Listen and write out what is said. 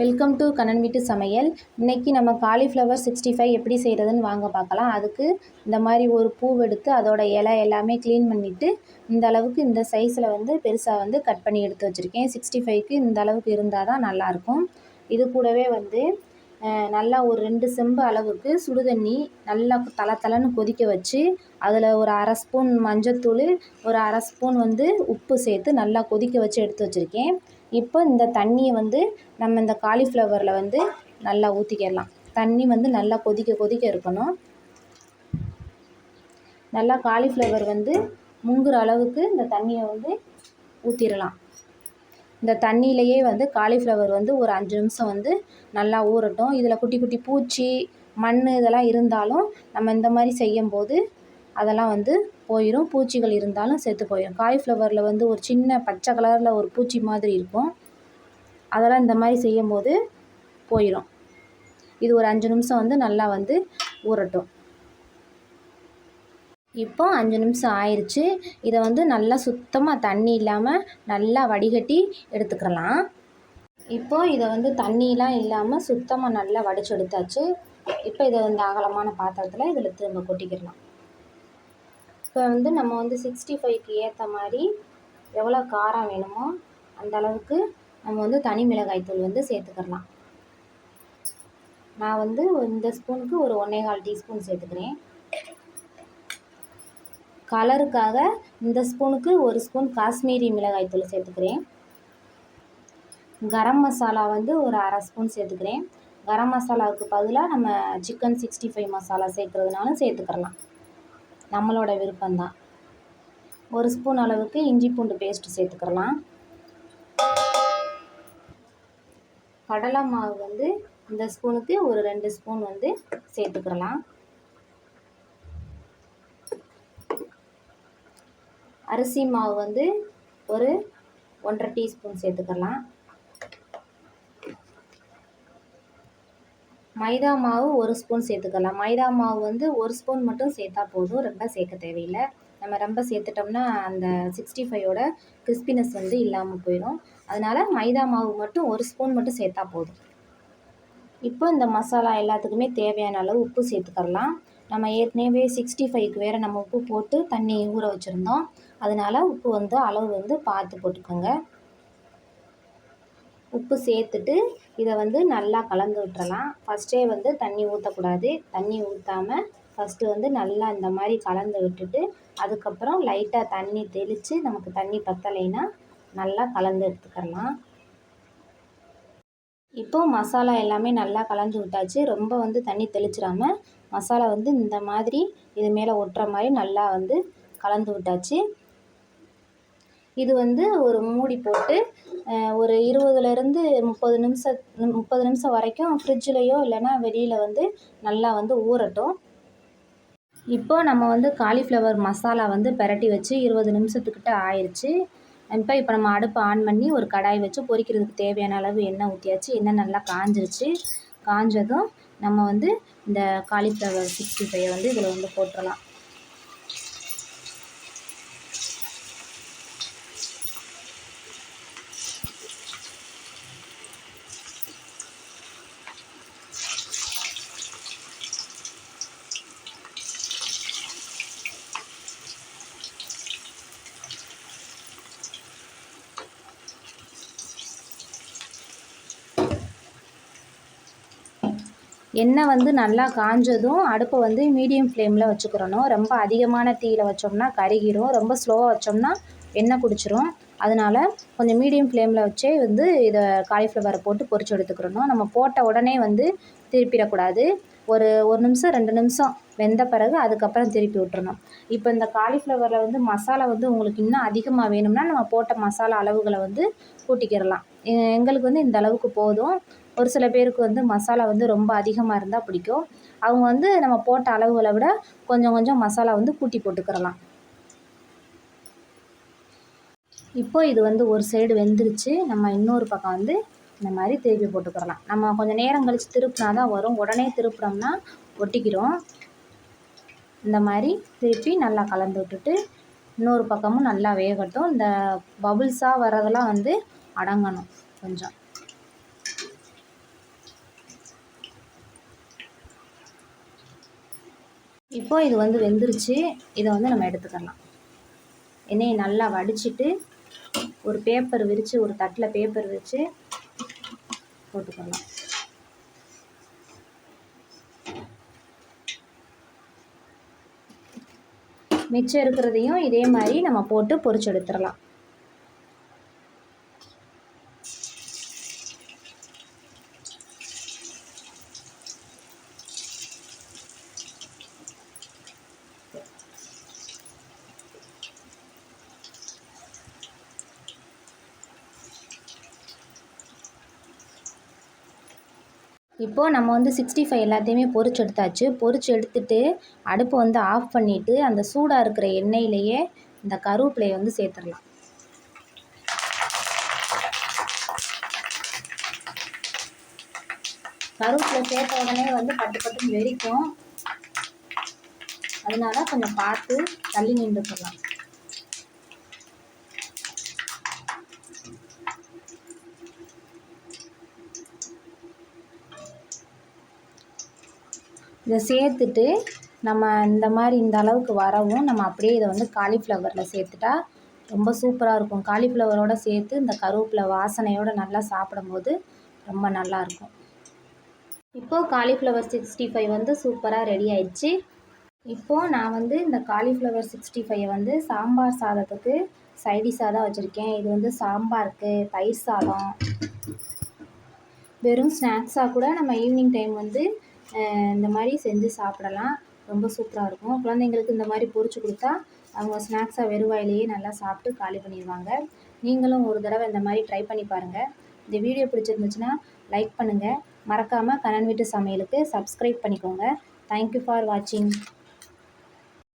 Welcome to Kannan வீட்டு சமையல் இன்றைக்கி நம்ம காலிஃப்ளவர் சிக்ஸ்டி ஃபைவ் எப்படி செய்கிறதுன்னு வாங்க பார்க்கலாம். அதுக்கு இந்த மாதிரி ஒரு பூவெடுத்து அதோட இலை எல்லாமே க்ளீன் பண்ணிவிட்டு இந்த அளவுக்கு இந்த சைஸில் வந்து பெருசாக வந்து கட் பண்ணி எடுத்து வச்சுருக்கேன். சிக்ஸ்டி ஃபைவ்க்கு இந்த அளவுக்கு இருந்தால் தான் நல்லாயிருக்கும். இது கூடவே வந்து நல்லா ஒரு ரெண்டு செம்பு அளவுக்கு சுடுதண்ணி நல்லா தள தலைன்னு கொதிக்க வச்சு அதில் ஒரு அரை ஸ்பூன் மஞ்சத்தூள் ஒரு அரை ஸ்பூன் வந்து உப்பு சேர்த்து நல்லா கொதிக்க வச்சு எடுத்து வச்சுருக்கேன். இப்போ இந்த தண்ணியை வந்து நம்ம இந்த காலிஃப்ளவரில் வந்து நல்லா ஊற்றிக்கிடலாம் தண்ணி வந்து நல்லா கொதிக்க கொதிக்க இருக்கணும். நல்லா காலிஃப்ளவர் வந்து முங்குற அளவுக்கு இந்த தண்ணியை வந்து ஊற்றிடலாம் இந்த தண்ணியிலையே வந்து காலிஃப்ளவர் வந்து ஒரு அஞ்சு நிமிஷம் வந்து நல்லா ஊறட்டும். இதில் குட்டி குட்டி பூச்சி மண் இதெல்லாம் இருந்தாலும் நம்ம இந்த மாதிரி செய்யும்போது அதெல்லாம் வந்து போயிடும் பூச்சிகள் இருந்தாலும் செத்து போயிடும் காலிஃப்ளவரில் வந்து ஒரு சின்ன பச்சை கலரில் ஒரு பூச்சி மாதிரி இருக்கும். அதெல்லாம் இந்த மாதிரி செய்யும் போது போயிடும் இது ஒரு அஞ்சு நிமிஷம் வந்து நல்லா வந்து ஊறட்டும். இப்போ அஞ்சு நிமிஷம் ஆயிடுச்சு இதை வந்து நல்லா சுத்தமாக தண்ணி இல்லாமல் நல்லா வடிகட்டி எடுத்துக்கலாம் இப்போ இதை வந்து தண்ணியெலாம் இல்லாமல் சுத்தமாக நல்லா வடிச்சு எடுத்தாச்சு. இப்போ இதை வந்து அகலமான பாத்திரத்தில் இதில் திரும்ப கொட்டிக்கிடலாம். இப்போ வந்து நம்ம வந்து சிக்ஸ்டி ஃபைவ்க்கு ஏற்ற மாதிரி எவ்வளோ காரம் வேணுமோ அந்த அளவுக்கு நம்ம வந்து தனி மிளகாய் தூள் வந்து சேர்த்துக்கிடலாம் நான் வந்து இந்த ஸ்பூனுக்கு ஒரு ஒன்றே கால் டீஸ்பூன் சேர்த்துக்கிறேன். கலருக்காக இந்த ஸ்பூனுக்கு ஒரு ஸ்பூன் காஷ்மீரி மிளகாய் தூள் சேர்த்துக்கிறேன். கரம் மசாலா வந்து ஒரு அரை ஸ்பூன் சேர்த்துக்கிறேன். கரம் மசாலாவுக்கு பதிலாக நம்ம சிக்கன் சிக்ஸ்டி ஃபைவ் மசாலா சேர்க்குறதுனாலும் சேர்த்துக்கிறலாம். நம்மளோட விருப்பம்தான். ஒரு ஸ்பூன் அளவுக்கு இஞ்சி பூண்டு பேஸ்ட்டு சேர்த்துக்கிறலாம். கடலை மாவு வந்து இந்த ஸ்பூனுக்கு ஒரு ரெண்டு ஸ்பூன் வந்து சேர்த்துக்கிறலாம். அரிசி மாவு வந்து ஒரு ஒன்றரை டீஸ்பூன் சேர்த்துக்கலாம் மைதா மாவு ஒரு ஸ்பூன் சேர்த்துக்கலாம். மைதா மாவு வந்து ஒரு ஸ்பூன் மட்டும் சேர்த்தா போதும். ரொம்ப சேர்க்க தேவையில்லை. நம்ம ரொம்ப சேர்த்துட்டோம்னா அந்த சிக்ஸ்டி ஃபைவோட கிறிஸ்பினஸ் வந்து இல்லாமல் போயிடும். அதனால் மைதா மாவு மட்டும் ஒரு ஸ்பூன் மட்டும் சேர்த்தா போதும். இப்போ இந்த மசாலா எல்லாத்துக்குமே தேவையான அளவு உப்பு சேர்த்துக்கலாம் நம்ம ஏற்கனவே சிக்ஸ்டி ஃபைவ்க்கு வேறு நம்ம உப்பு போட்டு தண்ணி ஊற வச்சுருந்தோம். அதனால் உப்பு வந்து அளவு வந்து பார்த்து போட்டுக்கோங்க. உப்பு சேர்த்துட்டு இதை வந்து நல்லா கலந்து விட்டுறலாம். ஃபஸ்ட்டே வந்து தண்ணி ஊற்றக்கூடாது தண்ணி ஊற்றாமல் ஃபஸ்ட்டு வந்து நல்லா இந்த மாதிரி கலந்து விட்டுட்டு அதுக்கப்புறம் லைட்டாக தண்ணி தெளித்து நமக்கு தண்ணி பத்தலைன்னா நல்லா கலந்து எடுத்துக்கலாம். இப்போது மசாலா எல்லாமே நல்லா கலந்து விட்டாச்சு. ரொம்ப வந்து தண்ணி தெளிச்சிடாம மசாலா வந்து இந்த மாதிரி இது மேலே ஒட்டுற மாதிரி நல்லா வந்து கலந்து விட்டாச்சு. இது வந்து ஒரு மூடி போட்டு ஒரு இருபதுலேருந்து முப்பது நிமிஷம் முப்பது நிமிஷம் வரைக்கும் ஃப்ரிட்ஜ்லேயோ இல்லைன்னா வெளியில் வந்து நல்லா வந்து ஊறட்டும். இப்போ நம்ம வந்து காலிஃப்ளவர் மசாலா வந்து பிரட்டி வச்சு இருபது நிமிஷத்துக்கிட்ட ஆயிடுச்சு இப்போ இப்போ நம்ம அடுப்பை ஆன் பண்ணி ஒரு கடாய் வச்சு பொரிக்கிறதுக்கு தேவையான அளவு எண்ணெய் ஊற்றியாச்சு எண்ணெய் நல்லா காஞ்சிருச்சு. காஞ்சதும் நம்ம வந்து இந்த காலிஃப்ளவர் சிக்ஸ்டி ஃபைவை வந்து இதில் வந்து போட்டுடலாம் எண்ணெய் வந்து நல்லா காஞ்சதும் அடுப்பை வந்து மீடியம் ஃப்ளேமில் வச்சுக்கிறணும். ரொம்ப அதிகமான தீயில் வச்சோம்னா கருகிரும். ரொம்ப ஸ்லோவாக வச்சோம்னா எண்ணெய் குடிச்சிரும். அதனால கொஞ்சம் மீடியம் ஃப்ளேமில் வச்சே வந்து இதை காலிஃப்ளவரை போட்டு பொறிச்சு எடுத்துக்கிறணும். நம்ம போட்ட உடனே வந்து திருப்பிடக்கூடாது. ஒரு ஒரு நிமிஷம் ரெண்டு நிமிஷம் வெந்த பிறகு அதுக்கப்புறம் திருப்பி விட்டுறணும். இப்போ இந்த காலிஃப்ளவரில் வந்து மசாலா வந்து உங்களுக்கு இன்னும் அதிகமாக வேணும்னா நம்ம போட்ட மசாலா அளவுகளை வந்து கூட்டிக்கிடலாம். எங்களுக்கு வந்து இந்த அளவுக்கு போதும். ஒரு சில பேருக்கு வந்து மசாலா வந்து ரொம்ப அதிகமாக இருந்தால் பிடிக்கும். அவங்க வந்து நம்ம போட்ட அளவுகளை விட கொஞ்சம் கொஞ்சம் மசாலா வந்து கூட்டி போட்டுக்கிறலாம். இப்போ இது வந்து ஒரு சைடு வெந்துருச்சு. நம்ம இன்னொரு பக்கம் வந்து இந்த மாதிரி திருப்பி போட்டுக்கிறலாம். நம்ம கொஞ்சம் நேரம் கழித்து திருப்பினா தான் வரும். உடனே திருப்பினோம்னா ஒட்டிக்கிறோம். இந்த மாதிரி திருப்பி நல்லா கலந்து விட்டுட்டு இன்னொரு பக்கமும் நல்லா வேகட்டும். இந்த பபுள்ஸாக வர்றதெல்லாம் வந்து அடங்கணும் கொஞ்சம். இப்போ இது வந்து வெந்துருச்சு. இதை வந்து நம்ம எடுத்துக்கலாம். எண்ணெயை நல்லா வடிச்சிட்டு ஒரு பேப்பர் விரித்து ஒரு தட்டில் பேப்பர் விரித்து போட்டுக்கலாம். மிச்சம் இருக்கிறதையும் இதே மாதிரி நம்ம போட்டு பொரிச்சு எடுத்துடலாம். இப்போது நம்ம வந்து சிக்ஸ்டி ஃபைவ் எல்லாத்தையுமே பொரிச்சு எடுத்தாச்சு. பொரிச்சு எடுத்துட்டு அடுப்பை வந்து ஆஃப் பண்ணிவிட்டு அந்த சூடாக இருக்கிற எண்ணெயிலேயே இந்த கருவேப்பிலையை வந்து சேர்த்துடலாம். கருவேப்பிலை சேர்த்த உடனே வந்து பட்டு பட்டு வெறிக்கும் அதனால கொஞ்சம் பார்த்து தள்ளி நின்றுக்கலாம். இதை சேர்த்துட்டு நம்ம இந்த மாதிரி இந்த அளவுக்கு வரவும் நம்ம அப்படியே இதை வந்து காலிஃப்ளவரில் சேர்த்துட்டா ரொம்ப சூப்பராக இருக்கும். காலிஃப்ளவரோடு சேர்த்து இந்த கருவேப்பிலை வாசனையோடு நல்லா சாப்பிடும்போது ரொம்ப நல்லாயிருக்கும் இப்போது காலிஃப்ளவர் சிக்ஸ்டி ஃபைவ் வந்து சூப்பராக ரெடி ஆயிடுச்சு. இப்போது நான் வந்து இந்த காலிஃப்ளவர் சிக்ஸ்டி ஃபைவ் வந்து சாம்பார் சாதத்துக்கு சைடிஷாக தான் வச்சுருக்கேன். இது வந்து சாம்பாருக்கு தயிர் சாதம். வெறும் ஸ்நாக்ஸாக கூட நம்ம ஈவினிங் டைம் வந்து இந்த மாதிரி செஞ்சு சாப்பிடலாம். ரொம்ப சூப்பராக இருக்கும். குழந்தைங்களுக்கு இந்த மாதிரி பொரிச்சு கொடுத்தா அவங்க ஸ்நாக்ஸாக வெறும் வாயிலேயே நல்லா சாப்பிட்டு காலி பண்ணிடுவாங்க. நீங்களும் ஒரு தடவை இந்த மாதிரி ட்ரை பண்ணி பாருங்கள் இந்த வீடியோ பிடிச்சிருந்துச்சுன்னா லைக் பண்ணுங்கள் மறக்காமல் கணன் வீட்டு சமையலுக்கு சப்ஸ்கிரைப் பண்ணிக்கோங்க. தேங்க்யூ ஃபார் வாட்சிங்